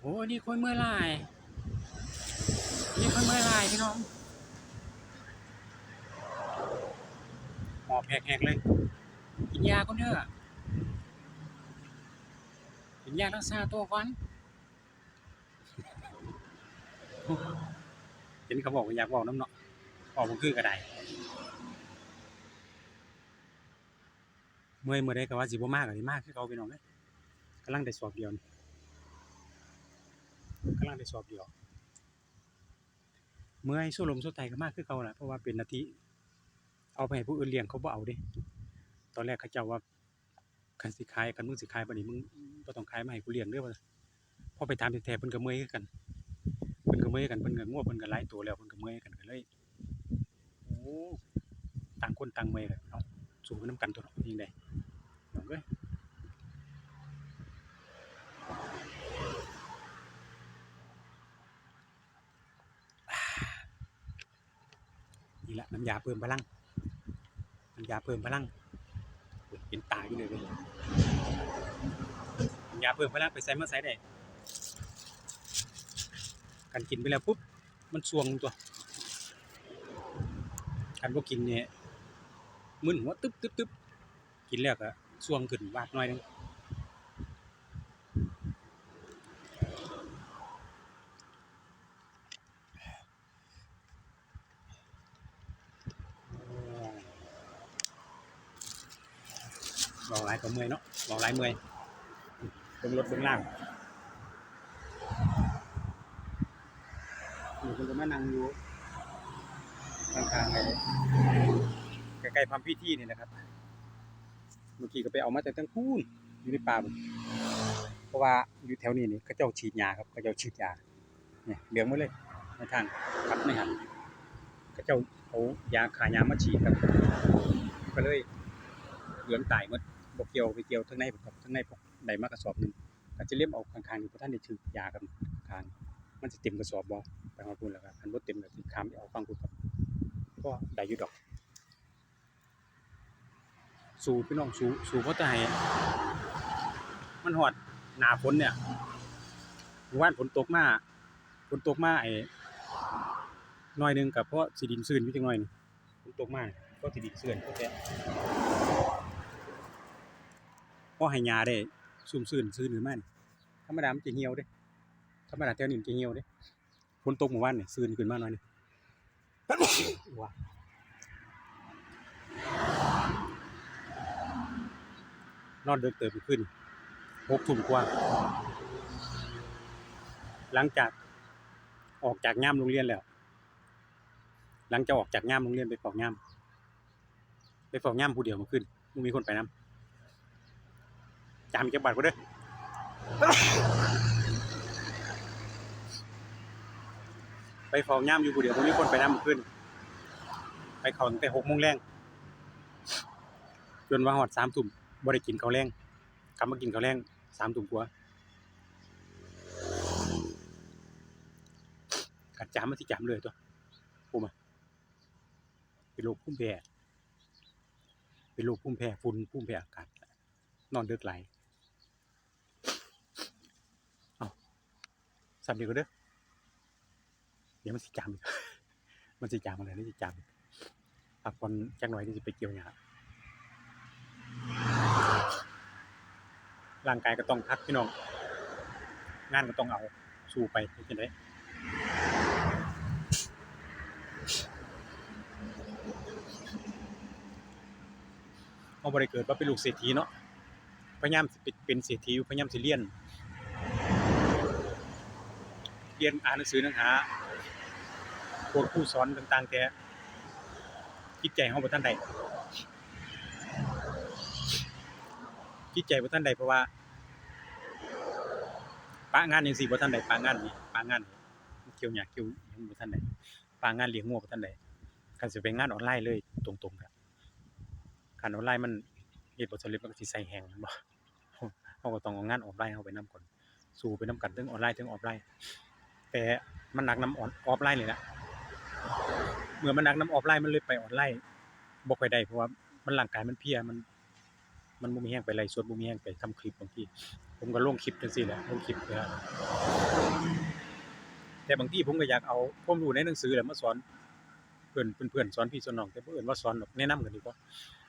โอ้นี่คนเมื่อยลายนี่คนเมื่อยลายพี่น้องหอบแหกๆเลย กินยาก่อนเถอะกินยารักษาตัวก่อนเห็นเขาบอกว่าอยากบอกน้ำเนาะออกมันคือกระไดเมื่อยเมื่อไดก็ว่าสิบ่มากก็สิมากคือเขาพี่น้องเอ้ยกำลังได้สอบเดียวนี่ กำลังได้สอบเดียวเมื่อยสู้ลมสู้ไตก็มากคือเขาแหละเพราะว่าเป็นนาทีเอาไปให้ผู้อื่นเลี้ยงเขาบ่เอาด้ตอนแรกเขาเจ้าว่าคันสิขายคันมึงสิขายบัดนี้มึงบ่ต้องขายมาให้กูเลี้ยงเด้อว่าพอไปถามแท้ๆเพิ่นก็เมื่อยกันเพิ่นก็เมื่อยกันเพิ่นก็ง่วงเพิ่นก็หลายตัวแล้วเพิ่นก็เมื่อยกันก็เลยโอ้ต่างคนต่างเมื่อยกันเนาะสู้ไปนํกันตัวเนาะยิงได้น้องเอ้ย นี่แหละน้ำยาเพิ่มพลัง น้ำยาเพิ่มพลัง เป็นตาอยู่เลยเว้ยน้ำยาเพิ่มพลังไปใส่เมาใส่ได้กันกินไปแล้วปุ๊บ มันสวงตัวกันบ่กินเนี่ยมึนหัวตึ๊บตึ๊บตึ๊บกินแล้วก็สวงขึ้นวาดหน่อยนึงเบาหลาย ก็เมื่อยเนาะเบาหลายเมื่อยเบิ่งรถเบิ่งล่างอยู่คนก็มานั่งอยู่ข้างๆไอ้ใกล้ๆพัมพิธีนี่นะครับ เมื่อกี้ก็ไปเอามาจากทั้งคูนอยู่ในป่าเพราะว่าอยู่แถวนี้นี่เขาเจ้าฉีดยาครับเขาเจ้าฉีดยาเนี่ยเหลืองหมดเลยในทางพัดไม่หันเขาเจ้าเอายาขายามาฉีดครับ ก็เลยเหลืองตายหมด บกเกี่ยวไปเกี่ยวทั้งในกับทั้งในผมได้มากระสอบหนึงก็จะเลี่ยมเอาข้างๆนี่เพราะท่านได้ถือยากันข้างมันสิเต็มกระสอบบ่ไปฮอดพุ่นแล้วก็คันบ่เต็มก็สิข้ามไปเอาฟังพุ่นครับก็ได้อยู่ดอก สู่พี่น้องสู่สู่เพราะแต่ให้มันฮอดหนาฝนเนี่ยเมื่อวานฝนตกมาฝนตกมาไอ้หน่อยหนึงก็เพราะสิดินชื้นอยู่จังหน่อยฝนตกมาก็สิดินชื้นก็แค่ พอให้หญ้าได้ซุ่มชื้นชื้นขึ้นมานี่ธรรมดามันจะเหี่ยวเด้ธรรมดาแถวนี้มันจะเหี่ยวเด้ฝนตกเมื่อวานเนี่ยซื่นขึ้นมาหน่อยหนึงว้าวนอนดึกเติบขึ้นหกทุ่มกว่า หลังจากออกจากย่ามโรงเรียนแล้ว หลังจากออกจากย่ามโรงเรียนไปเฝ้าย่าม ไปเฝ้าย่ามผู้เดียวมาขึ้นบ่มีคนไปนํ จามเก็บบัตรบ่เด้อไปเฝ้าย่ามอยู่ผู้เดียวบ่มีคนไปน้ำขึ้น ไปเขาตั้งแต่6โมงแรงจนว่าฮอด3ทุ่มบ่ได้กินข้าวแรงกลับมากินข้าวแรง3ทุ่มกว่ากัดจามมาสิจามเลยตัวผมอะเป็นโรคภูมิแพ้เป็นโรคภูมิแพ้ฝุ่นภูมิแพ้อากาศนอนเดึกหลายเอ้า สำเร็จก็เด้อเดี๋ยวมันสิจามมันสิจามอะไรนี่สิจามอีกพักผ่อนจักหน่อยที่สิไปเกี่ยวหญ้าร่างกายก็ต้องพักพี่น้อง งานก็ต้องเอาสู้ไปเฮ็ดจังได๋เฮาบ่ได้เกิดมาเป็นลูกเศรษฐีเนาะพยายามเป็นเศรษฐีอยู่พยายามสิเรียน เรียนอ่านหนังสือหนังหาโคดผู้สอนต่าง ๆ แต่จิตใจของบ่ทันใดจิตใจบ่ทันใดเพราะว่าปะงานจังซี่บ่ทันใดปะงานนี่ปะงานเกี่ยวหยังเกี่ยวหยังบ่ทันใดปะงานเลี้ยงงัวบ่ทันใดคันสิเป็นงานออนไลน์เลยตรงๆครับคันออนไลน์มันเฮ็ดบ่สำเร็จมันก็สิใส่แฮงบ่เฮาก็ต้องเอางานออฟไลน์เฮาไปนํก่อนสู้ไปนํกันทั้งออนไลน์ทั้งออฟไลน์ แต่มันหนักนํออนออฟไลน์นี่แหละเมื่อมันหนักน้ำออฟไลน์มันเลยไปออนไลน์บ่ค่อยได้เพราะว่ามันร่างกายมันเพียมัน มันบ่มีแรงไปไลฟ์สดบ่มีแรงไปทำคลิปบางทีผมก็ลงคลิปจังซี่แหละลงคลิปเพื่อแต่บางทีผมก็อยากเอาความรู้ในหนังสือแหละมาสอนเพื่อนเพื่อนสอนพี่สอนน้องแต่บ่อนว่าสอนหรอกแนะนำกันดีกว่า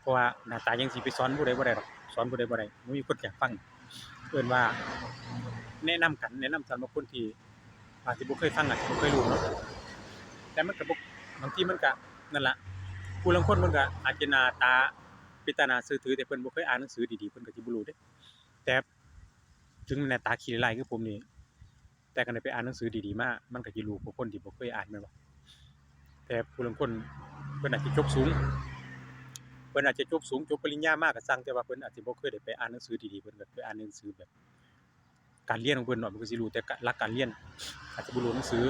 เพราะว่าหน้าตาจังสิไปสอนผู้ใดบ่ได้หรอกสอนผู้ใดบ่ได้บ่มีคนอยากฟังเอิ้นว่า แนะนำกันแนะนำสำหรับคนที่ อาจจะบ่เคยฟังอาจจะบ่เคยรู้เนาะแต่มันก็บ่บางทีมันก็นั่นล่ะผู้ลางคนมันก็อาจจะหน้าตาเป็นตาน่าเชื่อถือแต่เพิ่นบ่เคยอ่านหนังสือดีๆเพิ่นก็สิบ่รู้เด้แต่ถึงหน้าตาขี้ร้ายคือผมนี่แต่ก็ได้ไปอ่านหนังสือดีๆมามันก็สิรู้กว่าคนที่บ่เคยอ่านแม่นบ่แต่ผู้ลางคนเพิ่นอาจจะจบสูงเพิ่นอาจจะจบสูงจบปริญญามาก็ซังแต่ว่าเพิ่นอาจจะบ่เคยได้ไปอ่านหนังสือดีๆเพิ่นก็ไปอ่านหนังสือแบบ การเรียนของเพิ่อนเนาะมันก็สิรู้แต่หลักการเรียนอาจจะบ่รู้หนังสือ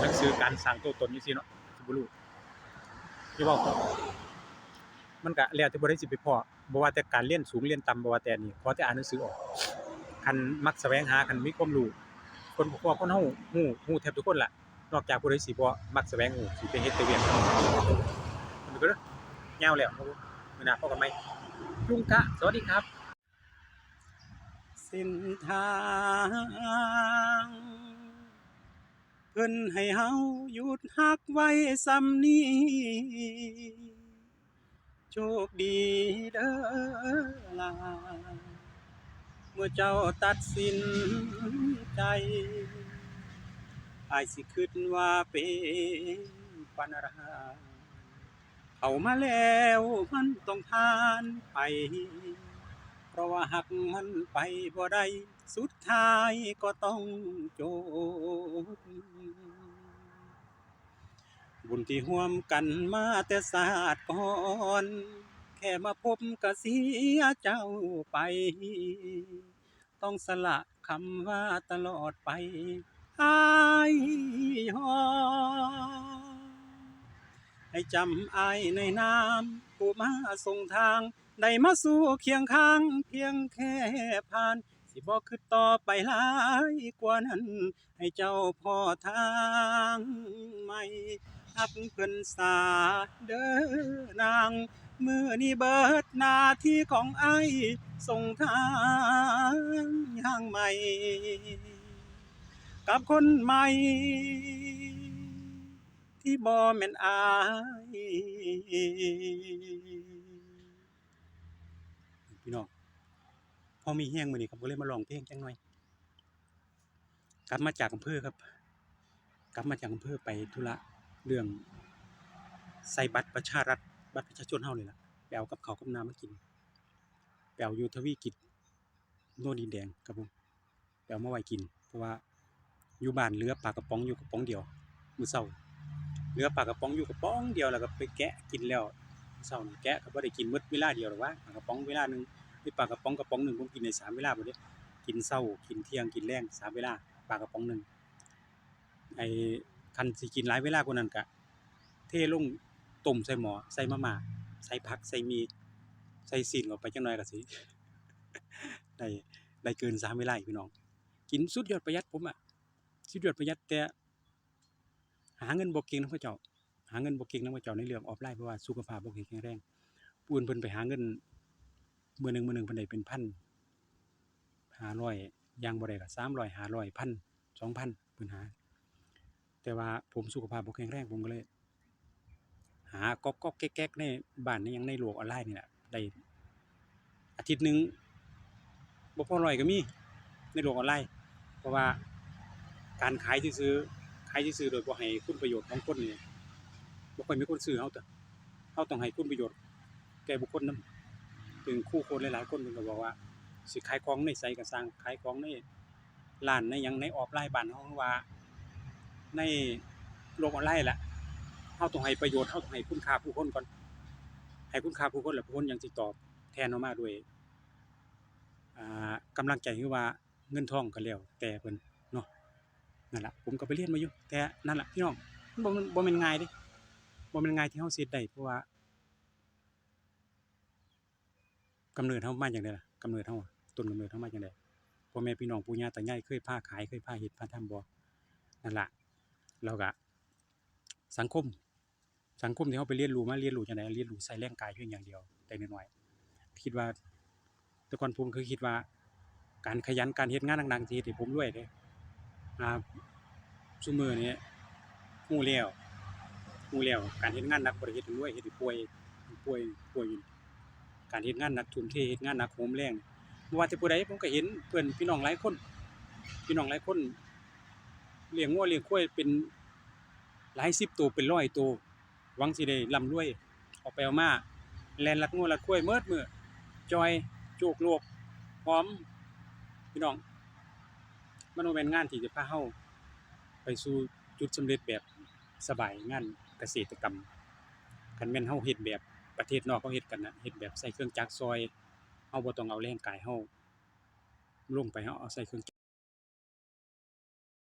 หนังสือการสร้างตัวตนจังซี่เนาะสิบ่รู้ที่ว้าก็มันก็แล้วแต่บ่ได้สิไปพอบ่ว่าแต่การเรียนสูงเรียนต่ำบ่ว่าแต่นนี้ขอแต่อ่านหนังสือออกคันมักแสวงหาคันมีความรู้คนบ่ว่าคนเฮาฮู้ฮู้แทบทุกคนล่ะนอกจากผู้ใดสิบ่มักแสวงรู้สิไปเฮ็ดแต่เวียกมันก็เด้อยาวแล้วครับมื้อหน้าพบกันใหม่ลุงกะสวัสดีครับ เส้นทาง เพิ่นให้เฮาหยุดฮักไว้ซ้ำนี้ โชคดีเด้อล่ะเมื่อเจ้าตัดสินใจอายสิคิดว่าเป็นปัญหาเข้ามาแล้วมันต้องผ่านไป ราะว่าหักมันไปบ่ได้สุดท้ายก็ต้องจบบุญที่ร่วมกันมาแต่ศาสตร์ก่อน แค่มาพบก็เสียเจ้าไป ต้องสละคำว่าตลอดไปอายฮอให้จำอายในนามผู้มาส่งทาง ได้มาสู่เคียงข้าง เพียงแค่ผ่าน สิบอกคือต่อไปหลายกว่านั้น ให้เจ้าพ่อทางใหม่ฮักเพิ่นสาเด้อนางมือนี้เบิดหน้าที่ของไอ้ายส่งทางย่างใหม่ กับคนใหม่ ที่บ่แม่นอาย พี่น้องพอมีแห้งมือนี้ครับก็เลยมาร้องเพลงจังหน่อย กลับมาจากอำเภอครับ กลับมาจากอำเภอไปธุระเรื่องใส่บัตรประชารัฐบัตรประชาชนเฮานี่ล่ะไปเอากับข้ากับน้ำมากินไปเอาอยู่ทวีกิจโนนดินแดงครับผมไปเอามาไว้กิน เพราะว่าอยู่บ้านเลือปลากระป๋องอยู่กระป๋องเดียวมือเช้าเลือปลากระป๋องอยู่กระป๋องเดียวแล้วก็ไปแกะกินแล้วมื้อเช้าแกะก็บ่ได้กินหมดเวลาเดียวหรอกว่าปลากระป๋องเวลาหนึ่ง ไอปลากระป๋องกระป๋องหนึ่งผมกินได้สามเวลาบ่เด้กินเช้ากินเที่ยงกินแลงสามเวลาปลากระป๋องหนึ่งไอ้คันสิกินหลายเวลากว่านั้นก็เทลงต้มใส่หม้อใส่มาม่าใส่ผักใส่มีใส่ซีนเข้าไปจักหน่อยก็สิได้ได้เกินสามเวลาพี่น้อง กินสุดยอดประหยัดผมอะสุดยอดประหยัดแต่หาเงินบ่เก่งนำเขาเจ้า หาเงินบ่เก่งนำเขาเจ้าในเรื่องออฟไลน์เพราะว่าสุขภาพบ่แข็งแรงผู้อื่นเพิ่นไปหาเงิน มื้อหนึ่งมื้อหนึ่งพิ่นได้เป็นพัน500อย่างบ่ได้ก็300 500 1,000 2,000เพิ่นหา แต่ว่าผมสุขภาพบ่แข็งแรงผมก็เลย หาก๊อกๆแก๊กๆในบ้านในยังในโลกออนไลน์นี่แหละได้อาทิตย์หนึ่งบ่พอร้อยก็มีในโลกออนไลน์ เพราะว่าการขายที่ซื่อขายที่ซื่อโดยบ่ให้คุณประโยชน์ของคนนี่บ่ค่อยมีคนซื้อเฮาตัวเฮาต้องให้คุณประโยชน์แก่บุคคลนำ ถึงคู่คนหลายๆคนเพิ่นก็บอกว่า สิขายของในไสก็สร้างขายของในร้านในยังในออฟไลน์บ้านเฮาว่า ในโลกออนไลน์แหละเฮาต้องให้ประโยชน์เฮาต้องให้คุณค่าผู้คนก่อน ให้คุณค่าผู้คนแล้วผู้คนยังสิตอบแทนเฮามาด้วยอ่ากำลังใจคือว่าเงินทองก็แล้วแต่เพิ่นเนาะนั่นแหละผมก็ไปเรียนมาอยู่แต่นั่นแหละพี่น้องบ่ม่นบ่แม่นง่ายเด้บ่แม่นง่ายที่เฮาสิเฮ็ดได้เพราะว่า กำเนิดเฮามาจังได๋ล่ะกำเนิดเฮาต้นกำเนิดเฮามาจังได๋พ่อแม่พี่น้องปู่ย่าตายายเคยพาขายเคยพาเฮ็ดพาทำบ่นั่นละแล้วก็สังคม สังคมที่เฮาไปเรียนรู้มาเรียนรู้จังได๋เรียนรู้ใส่แรงกายเพียงอย่างเดียว แต่น้อยๆคิดว่าแต่ก่อนผมคือคิดว่า การขยันการเฮ็ดงานหนักๆสิเฮ็ดให้ผมรวยเด้อ่าซุมื้อนี้รู้แล้ยวรู้แล้ยวการเฮ็ดงานหนักบ่ได้เฮ็ดให้รวยเฮ็ดป่วยป่วยป่วยอยู่ การเฮ็ดงานหนักทุ่มเทเฮ็ดงานหนักโหมแรงบ่อว่าแต่ผู้ใดผมก็เห็นเพื่อนพี่น้องหลายคน พี่น้องหลายคนเลี้ยงงัวเลี้ยงควายเป็นหลายสิบตัวเป็นร้อยตัวหวังสิได้ร่ำรวยออกไปเอามาแลนลัดงัวลัดควายเมิดมื้อจอยโจกโลกพร้อมพี่น้องมันบ่แม่นงานที่จะพาเฮาไปสู่จุดสำเร็จแบบสบายงานเกษตรกรรมคันแม่นเฮาเฮ็ดแบบ ประเทศนอกเขาเฮ็ดกันนะเฮ็ดแบบใส่เครื่องจักรซอยเฮาบ่ต้องเอาแรงกายเฮาลงไปเฮาเอาใส่เครื่อง